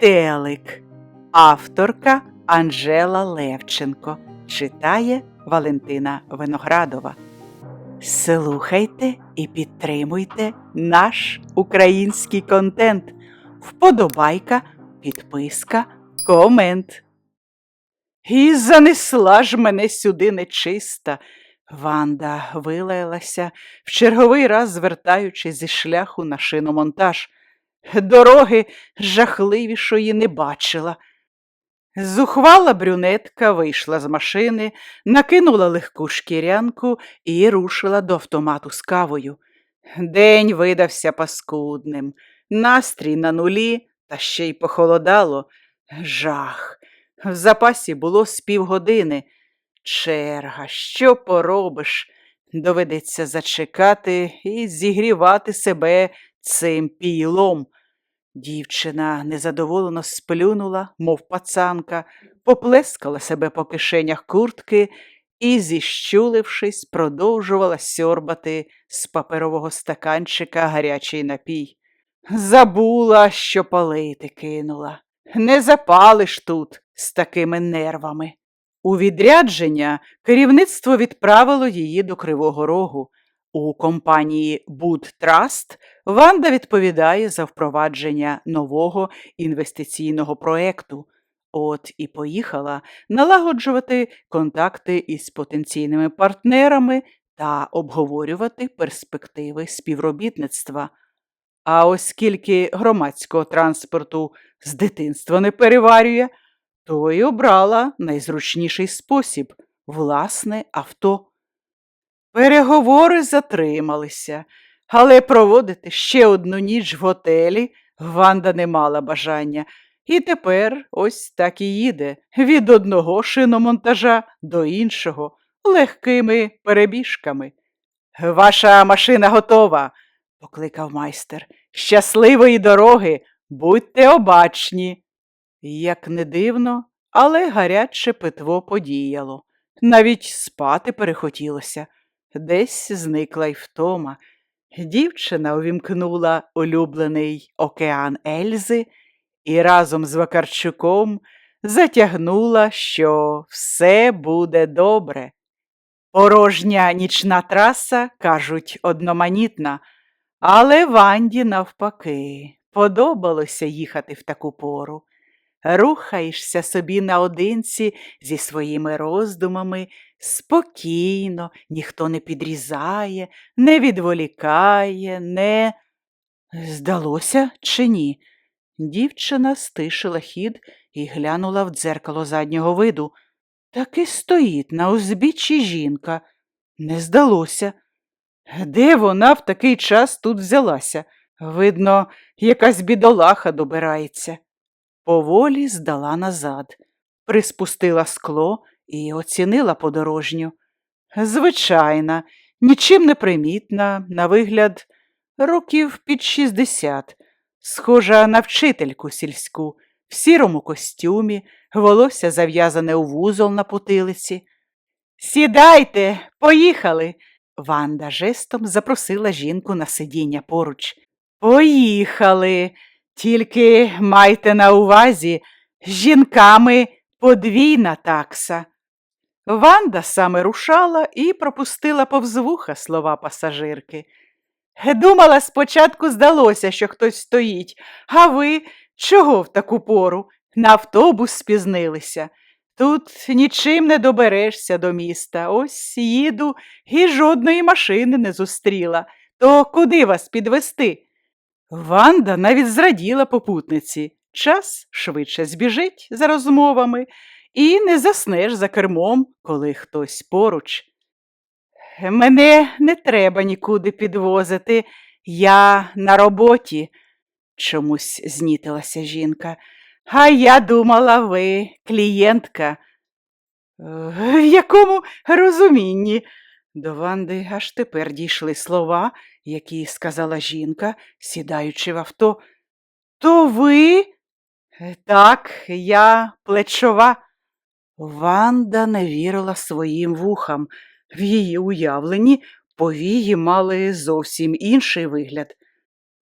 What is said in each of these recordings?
Метелик. Авторка Анжела Левченко. Читає Валентина Виноградова. Слухайте і підтримуйте наш український контент. Вподобайка, підписка, комент. І занесла ж мене сюди нечиста. Ванда вилаялася, в черговий раз звертаючись зі шляху на шиномонтаж. Дороги жахливішої не бачила. Зухвала брюнетка вийшла з машини, накинула легку шкірянку і рушила до автомату з кавою. День видався паскудним, настрій на нулі, та ще й похолодало. Жах. В запасі було з півгодини. Черга, що поробиш? Доведеться зачекати і зігрівати себе цим пілом. Дівчина незадоволено сплюнула, мов пацанка, поплескала себе по кишенях куртки і, зіщулившись, продовжувала сьорбати з паперового стаканчика гарячий напій. Забула, що палити кинула. Не запалиш тут з такими нервами. У відрядження керівництво відправило її до Кривого Рогу. У компанії Буд Траст Ванда відповідає за впровадження нового інвестиційного проекту. От і поїхала налагоджувати контакти із потенційними партнерами та обговорювати перспективи співробітництва. А оскільки громадського транспорту з дитинства не переварює, то й обрала найзручніший спосіб власне авто. Переговори затрималися, але проводити ще одну ніч в готелі Ванда не мала бажання, і тепер ось так і їде від одного шиномонтажа до іншого легкими перебіжками. Ваша машина готова, покликав майстер. Щасливої дороги, будьте обачні. Як не дивно, але гаряче питво подіяло. Навіть спати перехотілося. Десь зникла й втома. Дівчина увімкнула улюблений океан Ельзи і разом з Вакарчуком затягнула, що все буде добре. Порожня нічна траса, кажуть, одноманітна, але Ванді, навпаки, подобалося їхати в таку пору. Рухаєшся собі наодинці зі своїми роздумами, спокійно, ніхто не підрізає, не відволікає, не. Здалося чи ні? Дівчина стишила хід і глянула в дзеркало заднього виду. Таки стоїть на узбіччі жінка. Не здалося. Де вона в такий час тут взялася? Видно, якась бідолаха добирається. Поволі здала назад, приспустила скло і оцінила подорожню. Звичайна, нічим не примітна, на вигляд, років під шістдесят, схожа на вчительку сільську, в сірому костюмі, волосся зав'язане у вузол на потилиці. Сідайте, поїхали. Ванда жестом запросила жінку на сидіння поруч. Поїхали. Тільки майте на увазі, жінками подвійна такса. Ванда саме рушала і пропустила повз вуха слова пасажирки. Думала, спочатку здалося, що хтось стоїть, а ви чого в таку пору? На автобус спізнилися. Тут нічим не доберешся до міста. Ось їду і жодної машини не зустріла. То куди вас підвести? Ванда навіть зраділа попутниці. Час швидше збіжить за розмовами і не заснеш за кермом, коли хтось поруч. Мене не треба нікуди підвозити, я на роботі, чомусь знітилася жінка. А я думала, ви клієнтка. В якому розумінні? До Ванди аж тепер дійшли слова, які сказала жінка, сідаючи в авто. То ви? Так, я плечова. Ванда не вірила своїм вухам. В її уявленні повії мали зовсім інший вигляд.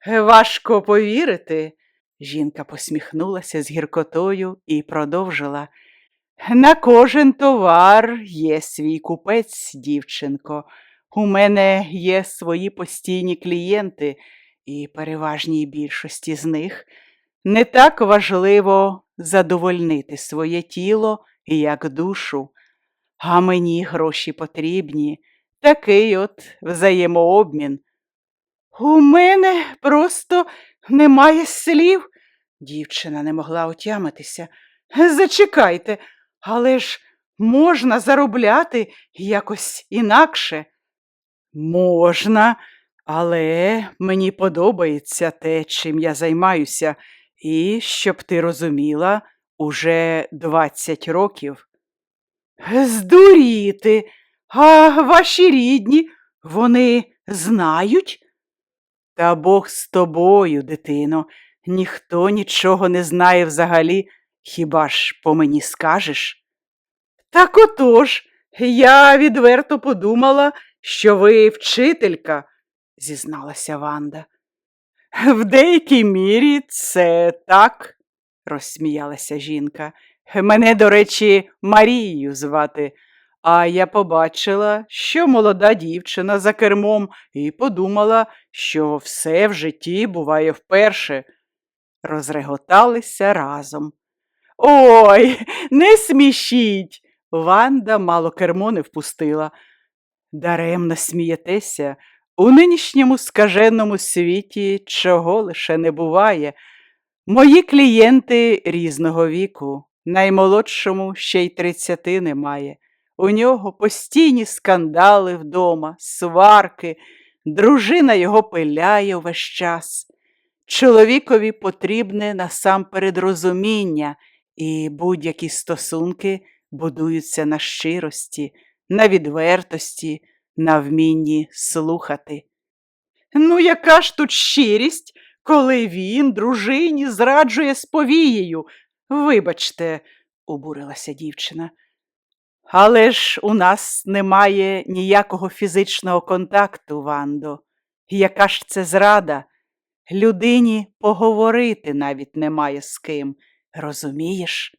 Важко повірити, Жінка посміхнулася з гіркотою і продовжила. На кожен товар є свій купець, дівчинко. У мене є свої постійні клієнти, і переважній більшості з них не так важливо задовольнити своє тіло як душу, а мені гроші потрібні, такий от взаємообмін. У мене просто немає слів. Дівчина не могла отямитися. Зачекайте, але ж можна заробляти якось інакше. Можна, але мені подобається те, чим я займаюся, і, щоб ти розуміла, уже 20 років. Здуріти, а ваші рідні, вони знають? Та Бог з тобою, дитино, ніхто нічого не знає взагалі, хіба ж по мені скажеш? Так отож, я відверто подумала, що ви вчителька, зізналася Ванда. В деякій мірі це так, розсміялася жінка. Мене, до речі, Марією звати, а я побачила, що молода дівчина за кермом, і подумала, що все в житті буває вперше. Розреготалися разом. Ой, не смішіть. Ванда мало кермо не впустила. Даремно смієтеся, у нинішньому скаженому світі чого лише не буває. Мої клієнти різного віку, наймолодшому ще й тридцяти немає. У нього постійні скандали вдома, сварки, дружина його пиляє весь час. Чоловікові потрібне насамперед розуміння, і будь-які стосунки будуються на щирості, на відвертості, на вмінні слухати. Ну, яка ж тут щирість, коли він дружині зраджує з повією? Вибачте, обурилася дівчина. Але ж у нас немає ніякого фізичного контакту, Вандо. Яка ж це зрада? Людині поговорити навіть немає з ким, розумієш?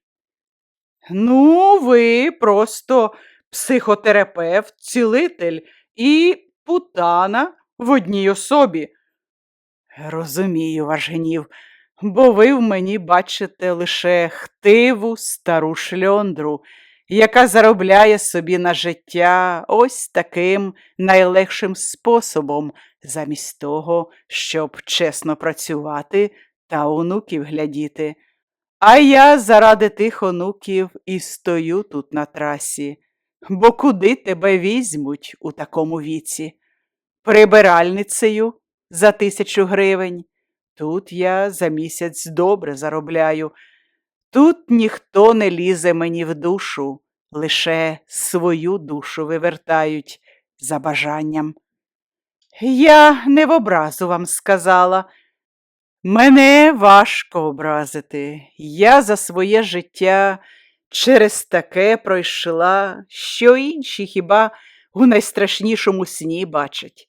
Ну, ви просто психотерапевт, цілитель і путана в одній особі. Розумію ваш гнів, бо ви в мені бачите лише хтиву стару шльондру, яка заробляє собі на життя ось таким найлегшим способом, замість того, щоб чесно працювати та онуків глядіти. А я заради тих онуків і стою тут на трасі, бо куди тебе візьмуть у такому віці? Прибиральницею за тисячу гривень. Тут я за місяць добре заробляю. Тут ніхто не лізе мені в душу, лише свою душу вивертають за бажанням. Я не в образу вам сказала. Мене важко образити. Я за своє життя через таке пройшла, що інші хіба у найстрашнішому сні бачать.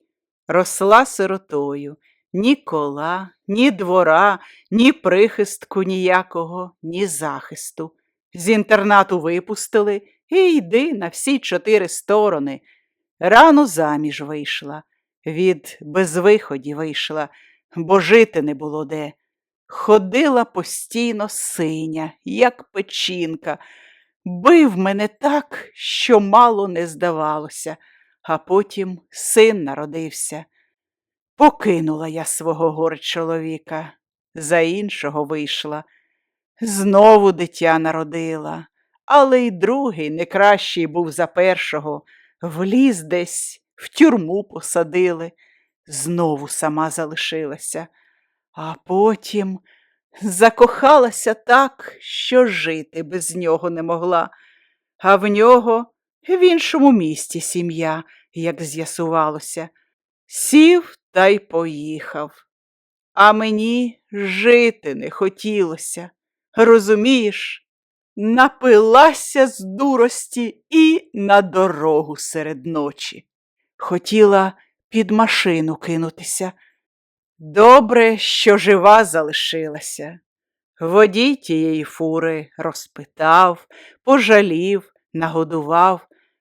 Росла сиротою, ні кола, ні двора, ні прихистку ніякого, ні захисту. З інтернату випустили і йди на всі чотири сторони. Рано заміж вийшла, від безвиході вийшла, бо жити не було де. Ходила постійно синя, як печінка, бив мене так, що мало не здавалося, а потім син народився. Покинула я свого горе чоловіка, за іншого вийшла. Знову дитя народила, але й другий не кращий був за першого, вліз десь, в тюрму посадили, знову сама залишилася, а потім закохалася так, що жити без нього не могла, а в нього в іншому місті сім'я, як з'ясувалося, сів та й поїхав. А мені жити не хотілося. Розумієш, напилася з дурості і на дорогу серед ночі. Хотіла під машину кинутися. Добре, що жива залишилася. Водій тієї фури розпитав, пожалів, нагодував,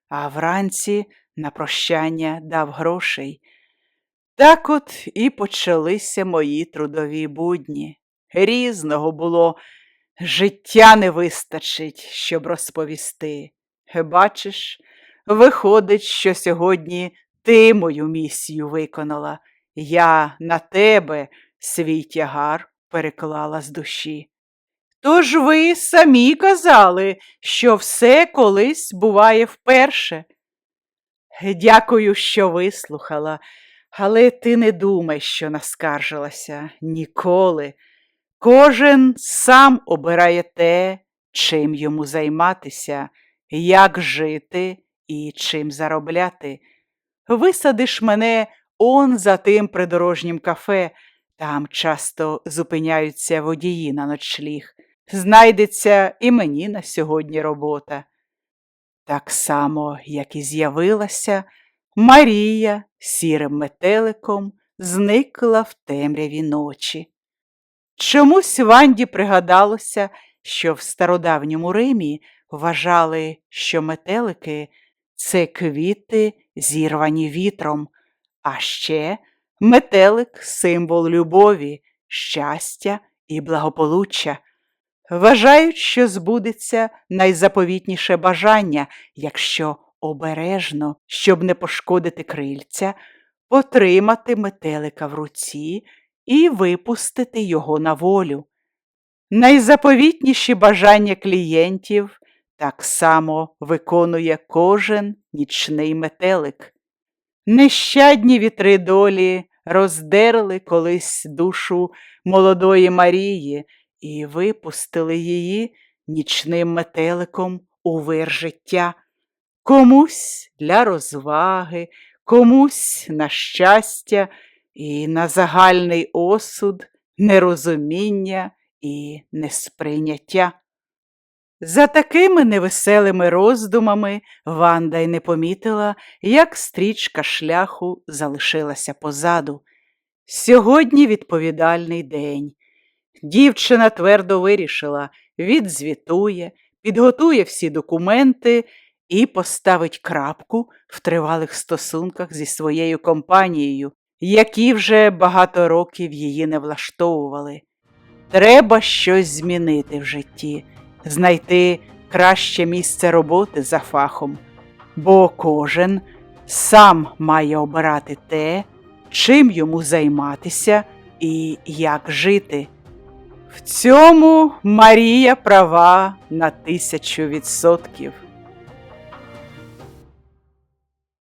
а вранці на прощання дав грошей. Так от і почалися мої трудові будні. Різного було, життя не вистачить, щоб розповісти. Бачиш, виходить, що сьогодні ти мою місію виконала. Я на тебе свій тягар переклала з душі. Тож ви самі казали, що все колись буває вперше. Дякую, що вислухала, але ти не думай, що наскаржилася ніколи. Кожен сам обирає те, чим йому займатися, як жити і чим заробляти. Висадиш мене он за тим придорожнім кафе, там часто зупиняються водії на ночліг. Знайдеться і мені на сьогодні робота. Так само, як і з'явилася, Марія сірим метеликом зникла в темряві ночі. Чомусь Ванді пригадалося, що в стародавньому Римі вважали, що метелики це квіти, зірвані вітром, а ще метелик символ любові, щастя і благополуччя. Вважають, що збудеться найзаповітніше бажання, якщо обережно, щоб не пошкодити крильця, потримати метелика в руці і випустити його на волю. Найзаповітніші бажання клієнтів так само виконує кожен нічний метелик. Нещадні вітри долі роздерли колись душу молодої Марії і випустили її нічним метеликом у вир життя, комусь для розваги, комусь на щастя і на загальний осуд, нерозуміння і несприйняття. За такими невеселими роздумами Ванда й не помітила, як стрічка шляху залишилася позаду. Сьогодні відповідальний день. Дівчина твердо вирішила, відзвітує, підготує всі документи і поставить крапку в тривалих стосунках зі своєю компанією, які вже багато років її не влаштовували. Треба щось змінити в житті, знайти краще місце роботи за фахом, бо кожен сам має обирати те, чим йому займатися і як жити. В цьому Марія права на тисячу відсотків.